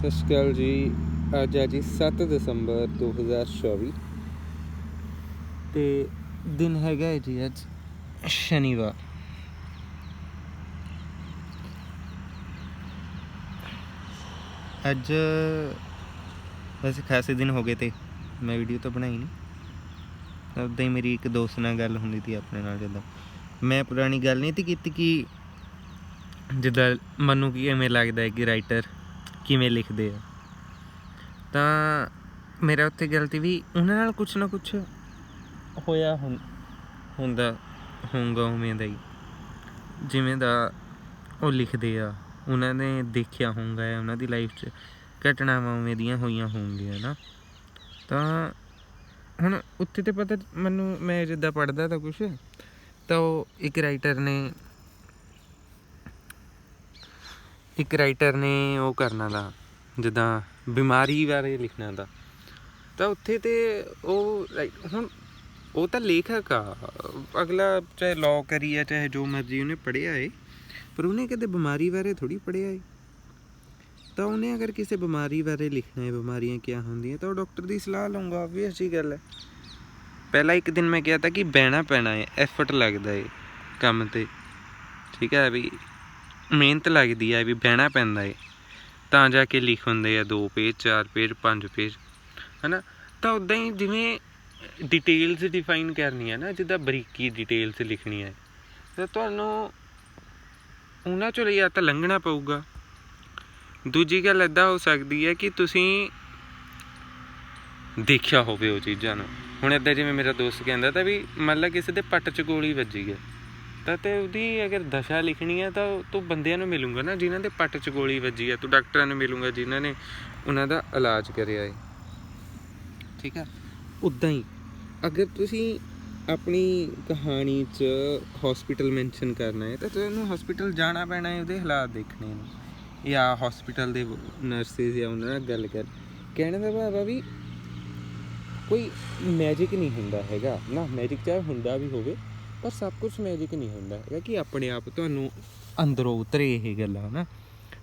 ਸਤਿ ਸ਼੍ਰੀ ਅਕਾਲ ਜੀ, ਅੱਜ ਹੈ ਜੀ 7 ਦਸੰਬਰ 2024 ਤੇ ਦਿਨ ਹੈਗਾ ਜੀ ਅੱਜ ਸ਼ਨੀਵਾਰ। ਅੱਜ ਵੈਸੇ ਖਾਸੇ ਦਿਨ ਹੋ ਗਏ ਤੇ ਮੈਂ ਵੀਡੀਓ ਤਾਂ ਬਣਾਈ ਨਹੀਂ। ਉਦਾਂ ਹੀ ਮੇਰੀ ਇੱਕ ਦੋਸਤ ਨਾਲ ਗੱਲ ਹੁੰਦੀ ਸੀ ਆਪਣੇ ਨਾਲ ਜਦੋਂ। ਮੈਂ ਪੁਰਾਣੀ ਗੱਲ ਨਹੀਂ ਤੀ ਕੀਤੀ ਕਿ ਜਿੱਦਾਂ ਮੈਨੂੰ ਕੀ ਐਵੇਂ ਲੱਗਦਾ ਹੈ ਕਿ ਰਾਈਟਰ ਕਿਵੇਂ ਲਿਖਦੇ ਆ। ਤਾਂ ਮੇਰਾ ਉੱਥੇ ਗਲਤੀ ਵੀ ਉਹਨਾਂ ਨਾਲ ਕੁਛ ਨਾ ਕੁਛ ਹੋਇਆ ਹੁੰ- ਹੁੰਦਾ, ਹੋਊਗਾ ਉਵੇਂ ਦਾ ਹੀ। ਜਿਵੇਂ ਦਾ ਉਹ ਲਿਖਦੇ ਆ, ਉਹਨਾਂ ਨੇ ਦੇਖਿਆ ਹੋਊਗਾ ਜਾਂ ਉਹਨਾਂ ਦੀ ਲਾਈਫ 'ਚ ਘਟਨਾਵਾਂ ਉਵੇਂ ਦੀਆਂ ਹੋਈਆਂ ਹੋਣਗੀਆਂ ਨਾ। ਤਾਂ ਹੁਣ ਉੱਥੇ ਤੇ ਪਤਾ ਮੈਨੂੰ, ਮੈਂ ਜਿੱਦਾਂ ਪੜ੍ਹਦਾ ਤਾਂ ਕੁਛ, ਤਾਂ ਉਹ ਇੱਕ ਰਾਈਟਰ ਨੇ ਇੱਕ ਰਾਈਟਰ ਨੇ ਉਹ ਕਰਨਾ ਦਾ, ਜਿੱਦਾਂ ਬਿਮਾਰੀ ਬਾਰੇ ਲਿਖਣਾ ਦਾ। ਤਾਂ ਉੱਥੇ ਤੇ ਉਹ ਹੁਣ ਉਹ ਤਾਂ ਲੇਖਕ ਆ। ਅਗਲਾ ਚਾਹੇ ਲਾਅ ਕਰੀ ਆ ਚਾਹੇ ਜੋ ਮਰਜ਼ੀ ਉਹਨੇ ਪੜ੍ਹਿਆ ਏ, ਪਰ ਉਹਨੇ ਕਦੇ ਬਿਮਾਰੀ ਬਾਰੇ ਥੋੜੀ ਪੜ੍ਹਿਆ ਏ। ਤਾਂ ਉਹਨੇ ਅਗਰ ਕਿਸੇ ਬਿਮਾਰੀ ਬਾਰੇ ਲਿਖਣਾ ਹੈ ਬਿਮਾਰੀਆਂ ਕਿਆ ਹੁੰਦੀਆਂ, ਤਾਂ ਉਹ ਡਾਕਟਰ ਦੀ ਸਲਾਹ ਲਊਗਾ ਆਬਵੀਅਸ ਜੀ ਗੱਲ ਹੈ ਪਹਿਲਾ ਇੱਕ ਦਿਨ ਮੈਂ ਕਿਹਾ ਤਾਂ ਕਿ ਬਹਿਣਾ ਪੈਣਾ ਹੈ ਐਫਰਟ ਲੱਗਦਾ ਹੈ ਕੰਮ ਤੇ। ਠੀਕ ਹੈ, ਵੀ ਮਿਹਨਤ ਲੱਗਦੀ ਹੈ ਵੀ ਬਹਿਣਾ ਪੈਂਦਾ ਹੈ ਤਾਂ ਜਾ ਕੇ ਲਿਖ ਹੁੰਦੇ ਆ 2 ਪੇਜ 4 ਪੇਜ 5 ਪੇਜ, ਹਨਾ? ਤਾਂ ਉਦਾਂ ਹੀ ਜਿਵੇਂ ਡਿਟੇਲਸ ਡਿਫਾਈਨ ਕਰਨੀ ਹੈ ਨਾ, ਜਿੱਦਾਂ ਬਰੀਕੀ ਡਿਟੇਲਸ ਲਿਖਣੀ ਹੈ ਤਾਂ ਤੁਹਾਨੂੰ ਉਹਨਾਂ ਚੋਂ ਲਿਆ ਤਾਂ ਲੰਘਣਾ ਪਊਗਾ। ਦੂਜੀ ਗੱਲ ਇਦਾਂ ਹੋ ਸਕਦੀ ਹੈ ਕਿ ਤੁਸੀਂ ਦੇਖਿਆ ਹੋਵੇ ਉਹ ਚੀਜ਼ਾਂ ਨੂੰ। ਹੁਣ ਇਦਾਂ ਜਿਵੇਂ ਮੇਰਾ ਦੋਸਤ ਕਹਿੰਦਾ ਤਾਂ ਵੀ ਮੰਨ ਲਾ ਕਿਸੇ ਦੇ ਪੱਟ 'ਚ ਗੋਲੀ ਵੱਜੀ ਹੈ ਤਾਂ ਤੇ ਉਹਦੀ ਅਗਰ ਦਸ਼ਾ ਲਿਖਣੀ ਹੈ ਤਾਂ ਤੂੰ ਬੰਦਿਆਂ ਨੂੰ ਮਿਲੂੰਗਾ ਨਾ, ਜਿਨ੍ਹਾਂ ਦੇ ਪੱਟ 'ਚ ਗੋਲੀ ਵੱਜੀ ਹੈ। ਤੂੰ ਡਾਕਟਰਾਂ ਨੂੰ ਮਿਲੂਗਾ ਜਿਨ੍ਹਾਂ ਨੇ ਉਹਨਾਂ ਦਾ ਇਲਾਜ ਕਰਿਆ ਹੈ। ਠੀਕ ਹੈ? ਉਦਾਂ ਹੀ ਅਗਰ ਤੁਸੀਂ ਆਪਣੀ ਕਹਾਣੀ 'ਚ ਹਸਪੀਟਲ ਮੈਂਸ਼ਨ ਕਰਨਾ ਹੈ, ਤਾਂ ਤੁਹਾਨੂੰ ਹਸਪੀਟਲ ਜਾਣਾ ਪੈਣਾ ਹੈ ਉਹਦੇ ਹਾਲਾਤ ਦੇਖਣੇ ਨੇ। ਜਾਂ ਹਸਪੀਟਲ ਦੇ ਨਰਸਿਸ ਜਾਂ ਉਹਨਾਂ ਨਾਲ ਗੱਲ ਕਰ। ਕਹਿਣ ਦਾ ਭਾਵ ਆ ਵੀ ਕੋਈ ਮੈਜਿਕ ਨਹੀਂ ਹੁੰਦਾ ਹੈਗਾ। ਨਾ ਮੈਜਿਕ ਚਾਹੇ ਹੁੰਦਾ ਵੀ ਹੋਵੇ ਪਰ ਸਭ ਕੁਝ ਮੈਜਿਕ ਨਹੀਂ ਹੁੰਦਾ। ਹੈਗਾ ਕਿ ਆਪਣੇ ਆਪ ਤੁਹਾਨੂੰ ਅੰਦਰੋਂ ਉਤਰੇ ਇਹ ਗੱਲਾਂ ਨਾ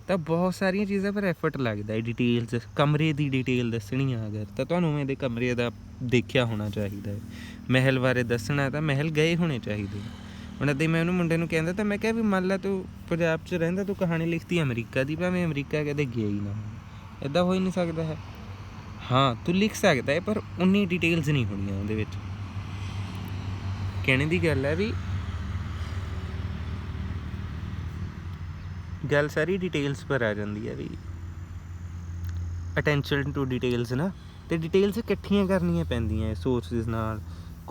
ਤਾਂ ਬਹੁਤ ਸਾਰੀਆਂ ਚੀਜ਼ਾਂ ਪਰ ਐਫਰਟ ਲੱਗਦਾ ਹੈ ਡਿਟੇਲਸ ਕਮਰੇ ਦੀ ਡਿਟੇਲ ਦੱਸਣੀ ਆ ਅਗਰ, ਤਾਂ ਤੁਹਾਨੂੰ ਉਵੇਂ ਦੇ ਕਮਰੇ ਦਾ ਦੇਖਿਆ ਹੋਣਾ ਚਾਹੀਦਾ ਹੈ। ਮਹਿਲ ਬਾਰੇ ਦੱਸਣਾ ਤਾਂ ਮਹਿਲ ਗਏ ਹੋਣੇ ਚਾਹੀਦੇ ਹੁਣ ਅੱਦੇ ਮੈਂ ਉਹਨੂੰ ਮੁੰਡੇ ਨੂੰ ਕਹਿੰਦਾ, ਤਾਂ ਮੈਂ ਕਿਹਾ ਵੀ ਮੰਨ ਲਾ ਤੂੰ ਪੰਜਾਬ 'ਚ ਰਹਿੰਦਾ, ਤੂੰ ਕਹਾਣੀ ਲਿਖਤੀ ਅਮਰੀਕਾ ਦੀ, ਭਾਵੇਂ ਅਮਰੀਕਾ ਕਦੇ ਗਿਆ ਹੀ ਨਾ ਹੋਵੇ। ਇਦਾਂ ਹੋ ਹੀ ਨਹੀਂ ਸਕਦਾ ਹੈ। ਹਾਂ, ਤੂੰ ਲਿਖ ਸਕਦਾ ਹੈ, ਪਰ ਉਨੀ ਡਿਟੇਲਸ ਨਹੀਂ ਹੋਣੀਆਂ ਉਹਦੇ ਵਿੱਚ। ਕਹਿਣੇ ਦੀ ਗੱਲ ਹੈ ਵੀ ਗੱਲ ਸਾਰੀ ਡਿਟੇਲਸ ਪਰ ਆ ਜਾਂਦੀ ਹੈ ਵੀ ਅਟੈਂਸ਼ਨ ਟੂ ਡਿਟੇਲਸ ਨਾ, ਤੇ ਡਿਟੇਲਸ ਇਕੱਠੀਆਂ ਕਰਨੀਆਂ ਪੈਂਦੀਆਂ ਸੋਰਸਸ ਨਾਲ,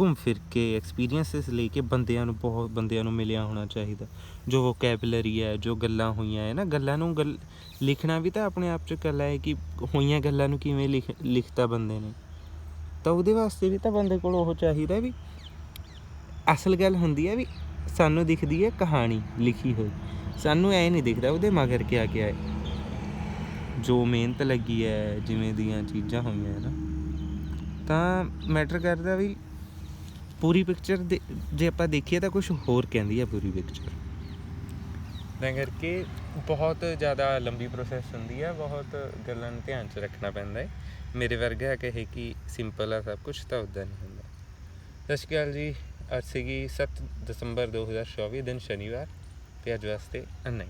ਘੁੰਮ ਫਿਰ ਕੇ ਐਕਸਪੀਰੀਐਂਸਸ ਲੈ ਕੇ ਬੰਦਿਆਂ ਨੂੰ ਬਹੁਤ, ਬੰਦਿਆਂ ਨੂੰ ਮਿਲਿਆ ਹੋਣਾ ਚਾਹੀਦਾ। ਜੋ ਵੋਕੈਬਲਰੀ ਹੈ, ਜੋ ਗੱਲਾਂ ਹੋਈਆਂ ਹੈ ਨਾ, ਗੱਲਾਂ ਨੂੰ ਗੱਲ, ਲਿਖਣਾ ਵੀ ਤਾਂ ਆਪਣੇ ਆਪ 'ਚ ਕਲਾ ਹੈ ਕਿ ਹੋਈਆਂ ਗੱਲਾਂ ਨੂੰ ਕਿਵੇਂ ਲਿਖ, ਲਿਖਤਾ ਬੰਦੇ ਨੇ। ਤਾਂ ਉਹਦੇ ਵਾਸਤੇ ਵੀ ਤਾਂ ਬੰਦੇ ਕੋਲ ਉਹ ਚਾਹੀਦਾ ਵੀ ਅਸਲ ਗੱਲ ਹੁੰਦੀ ਹੈ ਵੀ ਸਾਨੂੰ ਦਿਖਦੀ ਹੈ ਕਹਾਣੀ ਲਿਖੀ ਹੋਈ। ਸਾਨੂੰ ਐ ਨਹੀਂ ਦਿਖਦਾ ਉਹਦੇ ਮਗਰ ਕਿਆ ਕਿਆ ਹੈ। ਜੋ ਮਿਹਨਤ ਲੱਗੀ ਹੈ, ਜਿਵੇਂ ਦੀਆਂ ਚੀਜ਼ਾਂ ਹੋਈਆਂ ਹੈ ਨਾ। ਤਾਂ ਮੈਟਰ ਕਰਦਾ ਵੀ ਪੂਰੀ ਪਿਕਚਰ ਜੇ ਆਪਾਂ ਦੇਖੀਏ ਤਾਂ ਕੁਝ ਹੋਰ ਕਹਿੰਦੀ ਹੈ ਪੂਰੀ ਪਿਕਚਰ। ਤਾਂ ਕਰਕੇ ਬਹੁਤ ਜ਼ਿਆਦਾ ਲੰਬੀ ਪ੍ਰੋਸੈਸ ਹੁੰਦੀ ਹੈ, ਬਹੁਤ ਗੱਲਾਂ ਨੂੰ ਧਿਆਨ 'ਚ ਰੱਖਣਾ ਪੈਂਦਾ ਹੈ। ਮੇਰੇ ਵਰਗਾ ਕਹੇ ਕਿ ਸਿੰਪਲ ਆ ਸਭ ਕੁਝ ਤਾਂ ਉਦਾਂ ਨਹੀਂ ਹੁੰਦਾ। ਸਤਿ ਸ਼੍ਰੀ ਅਕਾਲ ਜੀ। ਅੱਜ ਸੀਗੀ 7 ਦਸੰਬਰ 2024 ਦਿਨ ਸ਼ਨੀਵਾਰ ਤੇ ਅੱਜ ਵਾਸਤੇ ਅੰਨਾ